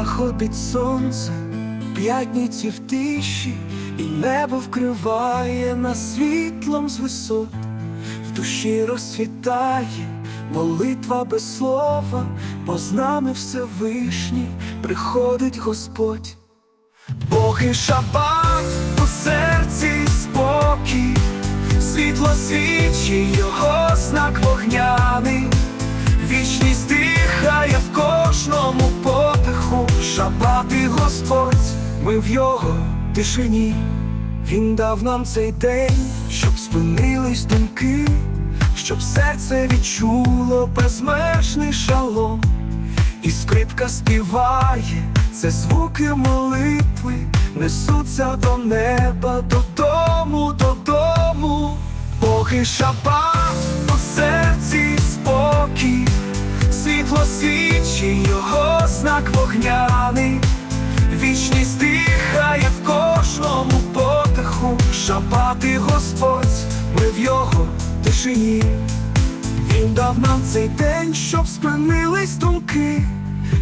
заходить сонце, п'ятниці в тиші, і небо вкриває нас світлом з висот, в душі розцвітає молитва без слова, бо з нами Всевишній приходить Господь. Бог і шабат у серці спокій, світло свічі, його знак вогняний, вічність дихає в Господь, ми в його тишині. Він дав нам цей день, щоб спинились думки, щоб серце відчуло безмежний шалом. І скрипка співає, це звуки молитви, несуться до неба, додому, додому, Бог і шабат у серці спокій, світло свічі, його знак вогняний, шабат і Господь, ми в його тишині. Він дав нам цей день, щоб спинились думки,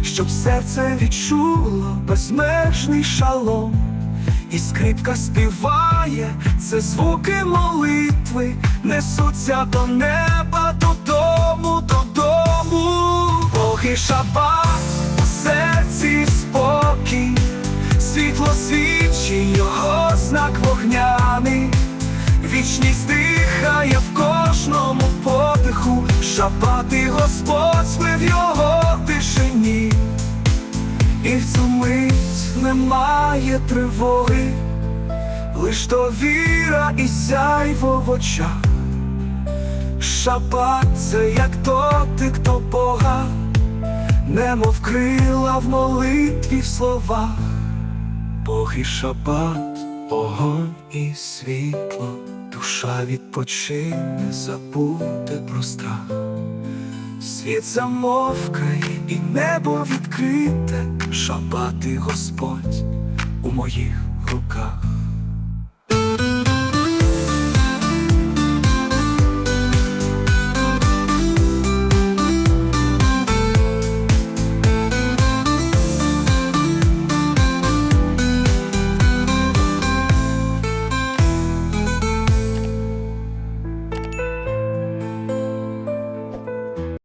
щоб серце відчуло безмежний шалом, і скрипка співає, це звуки молитви, несуться до неба, додому, додому, Бог і шабат вогняний. Вічність дихає в кожному подиху, шабати Господь ми в його тишині, і в цю мить немає тривоги, лиш довіра і сяйво в очах. Шабат це як дотик до Бога, немов крила в молитві в словах. Бог і шабат, огонь і світло, душа відпочине, забуде про страх. Світ замовкає і небо відкрите, шабати Господь у моїх руках.